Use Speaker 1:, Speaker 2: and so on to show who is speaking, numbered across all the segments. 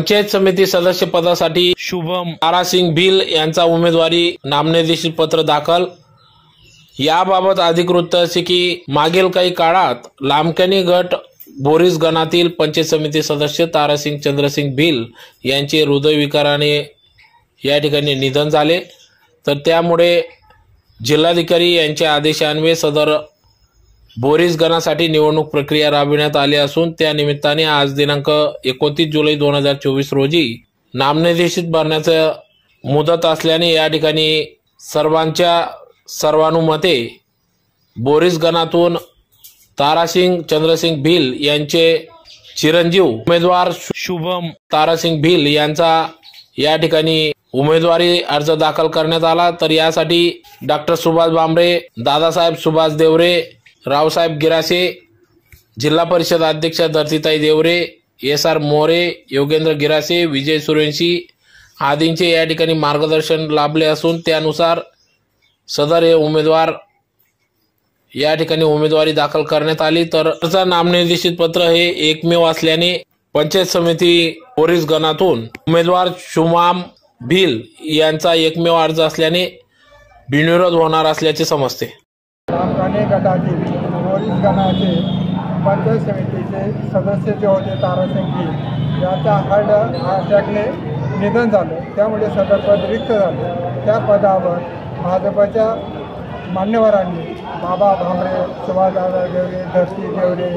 Speaker 1: पंचायत समिती सदस्य पदासाठी शुभम. तारासिंग भिल यांचा उमेदवारी नामनिर्देशित पत्र दाखल. याबाबत अधिक वृत्त असे की मागील काही काळात लामकणी गट बोरीस गणातील पंचायत समिती सदस्य तारासिंग चंद्रसिंग भिल यांचे हृदयविकाराने या ठिकाणी निधन झाले. तर त्यामुळे जिल्हाधिकारी यांच्या आदेशान्वये सदर बोरीस गणासाठी निवडणूक प्रक्रिया राबविण्यात आली असून त्या निमित्ताने आज दिनांक एकोणतीस जुलै दोन हजार चोवीस रोजी नामनिर्देशित भरण्याचं मुदत असल्याने या ठिकाणी सर्वांच्या सर्वानुमते बोरीस गणातून तारासिंग चंद्रसिंग भिल यांचे चिरंजीव उमेदवार शुभम तारासिंग भिल यांचा या ठिकाणी उमेदवारी अर्ज दाखल करण्यात आला. तर यासाठी डॉक्टर सुभाष भांबरे दादासाहेब सुभाष देवरे रावसाहेब गिरासे जिल्हा परिषद अध्यक्ष धरतीताई देवरे एस आर मोरे योगेंद्र गिरासे विजय सूर्यवंशी आदींचे या ठिकाणी मार्गदर्शन लाभले असून त्यानुसार सदर हे उमेदवार या ठिकाणी उमेदवारी दाखल करण्यात आली. तर नामनिर्देशित पत्र हे एकमेव असल्याने पंचायत समिती पोलीस गणातून उमेदवार शुमाम भिल यांचा एकमेव अर्ज असल्याने बिनविरोध होणार असल्याचे समजते.
Speaker 2: रामकाने गटातील पोलीस गणाचे पंचायत समितीचे सदस्य जे होते तारासिंग याचा हार्ट अटॅकने निधन झालं. त्यामुळे सदर पद रिक्त झालं. त्या पदावर भाजपच्या मान्यवरांनी बाबा भामरे सुभाषदादा देवरे धरती देवरे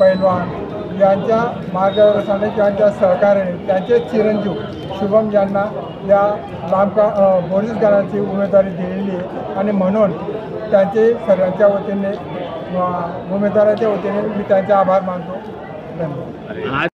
Speaker 2: पैलवान यांच्या मार्गदर्शनाने त्यांच्या सहकार्याने त्यांचे चिरंजीव शुभम यांना या लांबका पोलीस गणाची उमेदवारी दिलेली आहे. आणि म्हणून त्यांचे सर्वांच्या वतीने उमेदवाराच्या वतीने मी त्यांचे आभार मानतो. धन्यवाद.